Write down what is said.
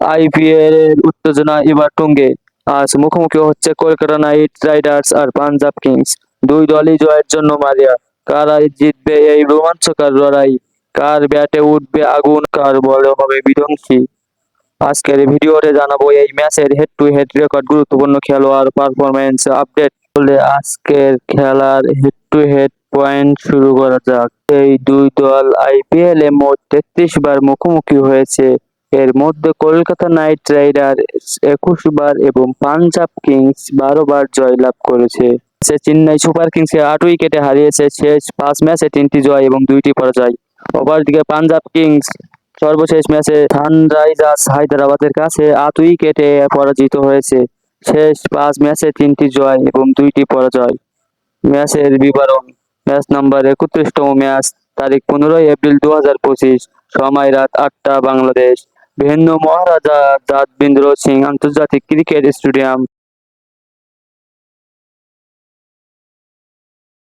IPL এর উত্তেজনা এবার তুঙ্গে আজ মুখোমুখি হচ্ছে কলকাতা নাইট রাইডার্স আর পাঞ্জাব কিংস। দুই দলই জয়ের জন্য মারিয়া কারা জিতবে এই রোমাঞ্চকর লড়াই? কার ব্যাটে উঠবে আগুন? কার বলে হবে বিধ্বংসী? আজকের ভিডিওতে জানাব এই ম্যাচের হেড টু হেড রেকর্ড গুরুত্বপূর্ণ খেলোয়াড় পারফরমেন্স আপডেট বলে আজকের খেলার হেড টু হেড পয়েন্ট শুরু করা যাক। এই দুই দল আইপিএল এ মোট তেত্রিশ বার মুখোমুখি হয়েছে। এর মধ্যে কলকাতা নাইট রাইডার একুশ বার এবং পাঞ্জাব কিংস বারো বার জয়লাভ করেছে। সে চেন্নাই সুপার কিংসকে আট উইকেটে হারিয়েছে। শেষ পাঁচ ম্যাচে তিনটি জয় এবং দুইটি পরাজয়। অপরদিকে পাঞ্জাব কিংস সর্বশেষ ম্যাচে সানরাইজার্স হায়দ্রাবাদের কাছে আট উইকেটে পরাজিত হয়েছে। শেষ পাঁচ ম্যাচে তিনটি জয় এবং দুইটি পরাজয়। ম্যাচের বিবরণ, ম্যাচ নাম্বার একত্রিশতম ম্যাচ, তারিখ পনেরোই এপ্রিল দু হাজার পঁচিশ, সময় রাত আটটা বাংলাদেশ। ভিন্ন মহারাজা দাদবিন্দ্র সিং আন্তর্জাতিক ক্রিকেট স্টেডিয়াম